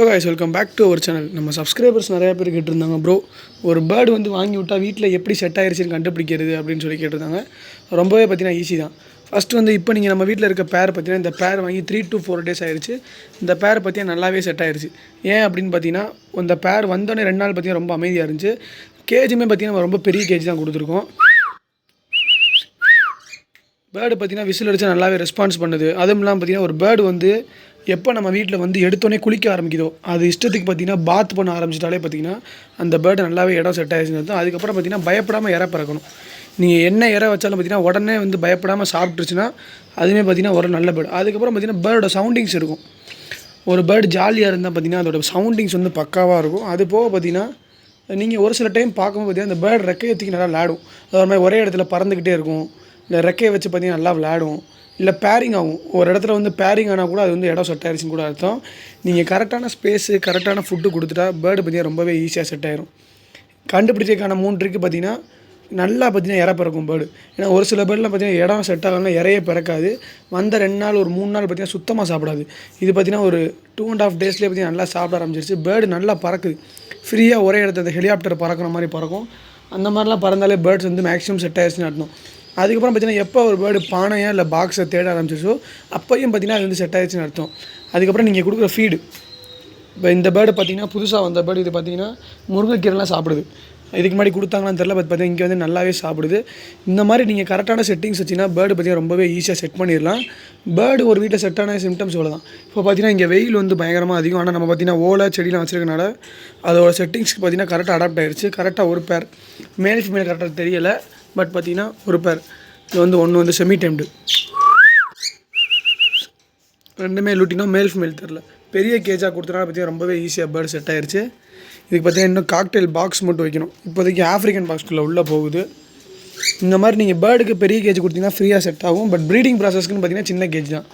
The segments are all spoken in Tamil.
So guys welcome back to our channel நம்ம சப்ஸ்கிரைபர்ஸ் நிறையா பேர் கேட்டிருந்தாங்க ப்ரோ ஒரு பேர்டு வந்து வாங்கி விட்டால் வீட்டில் எப்படி செட் ஆகிருச்சுன்னு கண்டுபிடிக்கிறது அப்படின்னு சொல்லி கேட்டிருந்தாங்க. ரொம்பவே பார்த்தீங்கன்னா ஈஸி தான். ஃபஸ்ட்டு வந்து இப்போ நீங்கள் நம்ம வீட்டில் இருக்க பேர் பார்த்தீங்கன்னா இந்த பேர் வாங்கி த்ரீ டு ஃபோர் டேஸ் ஆயிடுச்சு இந்த பேர் பார்த்தீங்கன்னா நல்லாவே செட் ஆயிடுச்சு ஏன் அப்படின்னு பார்த்தீங்கன்னா இந்த பேர் வந்தோடனே ரெண்டு நாள் பார்த்தீங்கன்னா ரொம்ப அமைதியாக இருந்துச்சு. கேஜுமே பார்த்தீங்கன்னா நம்ம ரொம்ப பெரிய கேஜ் தான் கொடுத்துருக்கோம். பேர்டு பார்த்தீங்கன்னா விசில் அடித்து நல்லாவே ரெஸ்பான்ஸ் பண்ணுது. அதுவும் இல்லாமல் பார்த்தீங்கன்னா ஒரு பேர்டு வந்து எப்போ நம்ம வீட்டில் வந்து எடுத்தோடனே குளிக்க ஆரம்பிக்குதோ அது இஷ்டத்துக்கு பார்த்தீங்கன்னா பாத் பண்ண ஆரம்பிச்சிட்டாலே பார்த்தீங்கன்னா அந்த பேர்டு நல்லாவே இடம் செட் ஆகிடுச்சு அதுக்கப்புறம் பார்த்தீங்கன்னா பயப்படாமல் இற பிறக்கணும். நீங்கள் என்ன இற வச்சாலும் பார்த்தீங்கன்னா உடனே வந்து பயப்படாமல் சாப்பிட்டுருச்சுன்னா அதுவுமே பார்த்தீங்கன்னா ஒரு நல்ல பேர்டு அதுக்கப்புறம் பார்த்தீங்கன்னா பேர்டோட சவுண்டிங்ஸ் இருக்கும். ஒரு பேர்டு ஜாலியாக இருந்தால் பார்த்தீங்கன்னா அதோட சவுண்டிங்ஸ் வந்து பக்காவாக இருக்கும். அது போக பார்த்தீங்கன்னா நீங்கள் ஒரு சில டைம் பார்க்கும்போது பார்த்தீங்கன்னா அந்த பேர்டு ரெக்கையை தூக்கி நல்லா விளாடும் அது மாதிரி ஒரே இடத்துல பறந்துக்கிட்டே இருக்கும். இல்லை ரெக்கையை வச்சு பார்த்தீங்கன்னா நல்லா விளையாடும். இல்லை பேரிங் ஆகும். ஒரு இடத்துல வந்து பேரிங் ஆனால் கூட அது வந்து இடம் செட் ஆயிடுச்சுன்னு கூட அர்த்தம். நீங்கள் கரெக்டான ஸ்பேஸு கரெக்டான ஃபுட்டு கொடுத்துட்டா பேர்டு பார்த்தீங்கன்னா ரொம்பவே ஈஸியாக செட் ஆயிரும். கண்டுபிடிச்சதுக்கான மூணு ட்ரிக்கு பார்த்தீங்கன்னா நல்லா பார்த்தீங்கன்னா இற பிறக்கும் பேர்டு ஏன்னா ஒரு சில பேர்லாம் பார்த்தீங்கன்னா இடம் செட் ஆகலாம் இறைய பிறக்காது. வந்த ரெண்டு நாள் ஒரு மூணு நாள் பார்த்தீங்கன்னா சுத்தமாக சாப்பிடாது. இது பார்த்தீங்கன்னா ஒரு டூ அண்ட் ஆஃப் டேஸ்லேயே பார்த்தீங்கன்னா நல்லா சாப்பிட ஆரம்பிச்சிருச்சு. பேர்டு நல்லா பறக்குது. ஃப்ரீயாக ஒரே இடத்துல அந்த ஹெலிகாப்டர் பறக்கிற மாதிரி பறக்கும். அந்த மாதிரிலாம் பறந்தாலே பேர்ட்ஸ் வந்து மேக்ஸிமம் செட் ஆயிடுச்சுன்னு அர்த்தம். அதுக்கப்புறம் பார்த்தீங்கன்னா எப்போ ஒரு பேர்டு பானையாக இல்லை பாக்ஸை தேட ஆரம்பிச்சிச்சோ அப்போயும் பார்த்தீங்கன்னா அது வந்து செட் ஆயிடுச்சுன்னு அர்த்தம். அதுக்கப்புறம் நீங்கள் கொடுக்குற ஃபீடு இப்போ இந்த பேர்டு பார்த்தீங்கன்னா புதுசாக வந்த பேர்டு இது பார்த்தீங்கன்னா முருங்கைக்கீரைலாம் சாப்பிடுது. இதுக்கு முன்னாடி கொடுத்தாங்களான்னு தெரில பட் பார்த்தீங்கன்னா இங்கே வந்து நல்லாவே சாப்பிடுது. இந்த மாதிரி நீங்கள் கரெக்டான செட்டிங்ஸ் வச்சிங்கன்னா பேர்டு பார்த்தீங்கன்னா ரொம்பவே ஈஸியாக செட் பண்ணிடலாம். பேர்டு ஒரு வீட்டில் செட்டான சிம்டம்ஸ் இவ்வளோ தான் இப்போ பார்த்தீங்கன்னா இங்கே வெயில் வந்து பயங்கரமாக அதிகம். ஆனால் நம்ம பார்த்தீங்கன்னா ஓலை செடிலாம் வச்சிருக்கனால அதோட செட்டிங்ஸ்க்கு பார்த்தீங்கன்னா கரெக்டாக அடாப்ட் ஆயிடுச்சு கரெக்டாக ஒரு பேர் மேல் ஃபீமேல் கரெக்டாக தெரியலை. பட் பார்த்தீங்கன்னா ஒரு பேர் இது வந்து ஒன்று வந்து செமி டெம்டு ரெண்டுமே லூட்டினா மேல் ஃபீமேல் தெரில பெரிய கேஜாக கொடுத்தனால பார்த்தீங்கன்னா ரொம்பவே ஈஸியாக பேர்டு செட் ஆயிடுச்சு இதுக்கு பார்த்தீங்கன்னா இன்னும் காக்டெயில் பாக்ஸ் மட்டும் வைக்கணும். இப்போதைக்கு ஆஃப்ரிக்கன் பாக்ஸ்குள்ளே உள்ளே போகுது. இந்த மாதிரி நீங்கள் பேர்டுக்கு பெரிய கேஜ் கொடுத்தீங்கன்னா ஃப்ரீயாக செட் ஆகும். பட் ப்ரீடிங் ப்ராசஸ்க்குன்னு பார்த்தீங்கன்னா சின்ன கேஜ் தான்.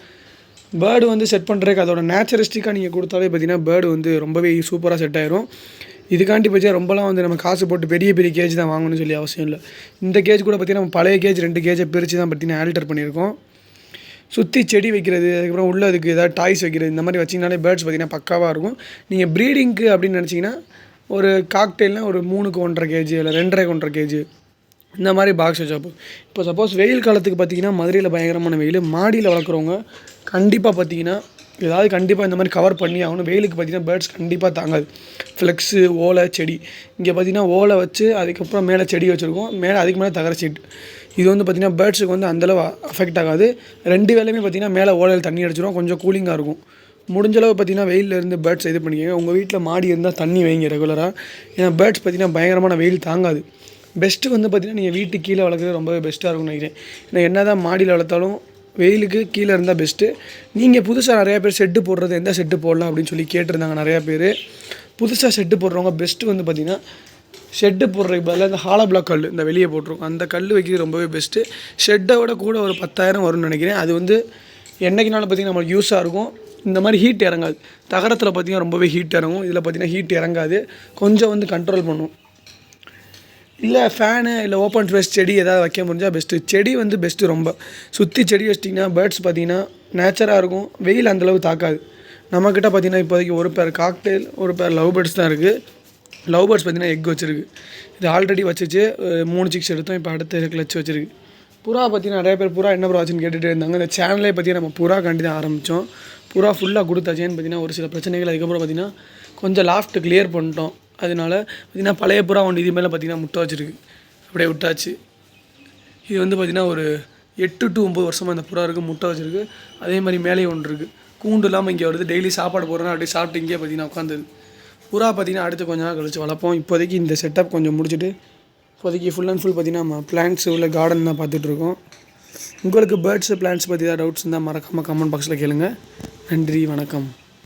பேர்டு வந்து செட் பண்ணுறதுக்கு அதோட நேச்சுரஸ்டிக்காக நீங்கள் கொடுத்தாலே பார்த்தீங்கன்னா பேர்டு வந்து ரொம்பவே சூப்பராக செட் ஆயிரும். இதுக்காண்டி பற்றியா ரொம்பலாம் வந்து நம்ம காசு போட்டு பெரிய பெரிய கேஜ் தான் வாங்கணும்னு சொல்லி அவசியம் இல்லை. இந்த கேஜ் கூட பார்த்தீங்கன்னா நம்ம பழைய கேஜ் ரெண்டு கேஜை பிரித்து தான் பார்த்தீங்கன்னா ஆல்டர் பண்ணியிருக்கோம். சுற்றி செடி வைக்கிறது அதுக்கப்புறம் உள்ள அதுக்கு ஏதாவது டாய்ஸ் வைக்கிறது இந்த மாதிரி வச்சிங்கனாலே பேர்ட்ஸ் பார்த்திங்கன்னா பக்காவாக இருக்கும். நீங்கள் ப்ரீடிங்க்கு அப்படின்னு நினச்சிங்கன்னா ஒரு காக்டெயில்னால் ஒரு மூணுக்கு ஒன்றரை கேஜி இல்லை ரெண்டரைக்கு ஒன்றரை கேஜி இந்த மாதிரி பாக்ஸ் வச்சா போதும். இப்போ சப்போஸ் வெயில் காலத்துக்கு பார்த்தீங்கன்னா மதுரையில் பயங்கரமான வெயில் மாடியில் வளர்க்குறவங்க கண்டிப்பாக பார்த்தீங்கன்னா ஏதாவது கண்டிப்பாக இந்த மாதிரி கவர் பண்ணி ஆகணும். வெயிலுக்கு பார்த்தீங்கன்னா பேர்ட்ஸ் கண்டிப்பாக தாங்காது. ஃப்ளெக்ஸு ஓலை செடி. இங்கே பார்த்தீங்கன்னா ஓலை வச்சு அதுக்கப்புறம் மேலே செடி வச்சுருக்கோம். மேலே அதுக்கு மேலே தகர சீட் இது வந்து பார்த்திங்கன்னா பேர்ட்ஸுக்கு வந்து அந்தளவு அஃபெக்ட் ஆகாது. ரெண்டு வேலையுமே பார்த்திங்கன்னா மேலே ஓலையில் தண்ணி அடிச்சிடும் கொஞ்சம் கூலிங்காக இருக்கும். முடிஞ்சளவு பார்த்தீங்கன்னா வெயிலில் இருந்து பேர்ட்ஸ் இது பண்ணிக்கோங்க. உங்கள் வீட்டில் மாடி இருந்தால் தண்ணி வைங்க ரெகுலராக ஏன்னா பேர்ட்ஸ் பார்த்திங்கன்னா பயங்கரமான வெயில் தாங்காது. பெஸ்ட்டு வந்து பார்த்திங்கன்னா நீங்கள் வீட்டுக்கு கீழே வளர்க்குறது ரொம்பவே பெஸ்ட்டாக இருக்கும்னு நினைக்கிறேன். ஏன்னா என்ன தான் மாடியில் வளர்த்தாலும் வெயிலுக்கு கீழே இருந்தால் பெஸ்ட்டு நீங்கள் புதுசாக நிறையா பேர் செட்டு போடுறது எந்த செட்டு போடலாம் அப்படின்னு சொல்லி கேட்டிருந்தாங்க நிறையா பேர். புதுசாக செட்டு போடுறவங்க பெஸ்ட்டு வந்து பார்த்திங்கன்னா ஷெட்டு போடுறதுக்கு பதிலாக இந்த ஹாலோ பிளாக் கல் இந்த வெளியே போட்டிருக்கும். அந்த கல் வைக்கிறது ரொம்பவே பெஸ்ட்டு ஷெட்டை விட கூட ஒரு பத்தாயிரம் வரும்னு நினைக்கிறேன். அது வந்து என்றைக்குனாலும் பார்த்திங்கன்னா நம்மளுக்கு யூஸாக இருக்கும். இந்த மாதிரி ஹீட் இறங்காது. தகரத்தில் பார்த்திங்கன்னா ரொம்பவே ஹீட் இறங்கும். இதில் பார்த்திங்கன்னா ஹீட் இறங்காது. கொஞ்சம் வந்து கண்ட்ரோல் பண்ணும். இல்லை ஃபேனு இல்லை ஓப்பன் ஸ்பேஸ் செடி ஏதாவது வைக்க முடிஞ்சால் பெஸ்ட்டு செடி வந்து பெஸ்ட்டு ரொம்ப. சுற்றி செடி வச்சிட்டிங்கன்னா பேர்ட்ஸ் பார்த்திங்கன்னா நேச்சராக இருக்கும். வெயில் அந்தளவு தாக்காது. நம்மக்கிட்ட பார்த்திங்கன்னா இப்போதைக்கு ஒரு பேர் காக்டெயில் ஒரு பேர் லவ் பேர்ட்ஸ் தான் இருக்குது லவ் பேர்ட்ஸ் பார்த்திங்கன்னா எக் வச்சிருக்கு. இது ஆல்ரெடி வச்சுச்சு. மூணு சிக்ஸ் எடுத்தோம். இப்போ அடுத்த கிளச் வச்சிருக்கு. புறா பார்த்தீங்கன்னா நிறைய பேர் புறா என்ன ப்ரோ கேட்டுகிட்டே இருந்தாங்க. இந்த சேனலே பார்த்தீங்கன்னா நம்ம புறா காண்டி தான் ஆரம்பித்தோம் புறா ஃபுல்லாக கொடுத்தாச்சேன்னு பார்த்தீங்கன்னா ஒரு சில பிரச்சனைகள் அதுக்கப்புறம் பார்த்தீங்கன்னா கொஞ்சம் லாஃப்ட்டு கிளியர் பண்ணிட்டோம். அதனால பார்த்திங்கன்னா பழைய புறா ஒன்று இது மேலே பார்த்தீங்கன்னா முட்டை வச்சுருக்கு. அப்படியே விட்டாச்சு. இது வந்து பார்த்திங்கன்னா ஒரு எட்டு டு ஒம்பது வருஷமாக இந்த புறா இருக்குது முட்டை வச்சுருக்கு. அதே மாதிரி மேலேயும் ஒன்று இருக்குது கூண்டு இல்லாமல் இங்கே வருது. டெய்லி சாப்பாடு போடுறோன்னா அப்படியே சாப்பிட்டு இங்கேயே பார்த்தீங்கன்னா உட்காந்துது புறா பார்த்தீங்கன்னா அடுத்து கொஞ்ச நாள் கழிச்சு வளர்ப்போம். இப்போதைக்கு இந்த செட்டப் கொஞ்சம் முடிச்சுட்டு இப்போதைக்கு ஃபுல் அண்ட் ஃபுல் பார்த்திங்கன்னா நம்ம பிளான்ட்ஸ் உள்ள கார்டன் தான் பார்த்துட்ருக்கோம் உங்களுக்கு பேர்ட்ஸு பிளான்ட்ஸ் பற்றி ஏதாவது டவுட்ஸ் இருந்தால் மறக்காமல் கமெண்ட் பாக்ஸில் கேளுங்கள் நன்றி வணக்கம்.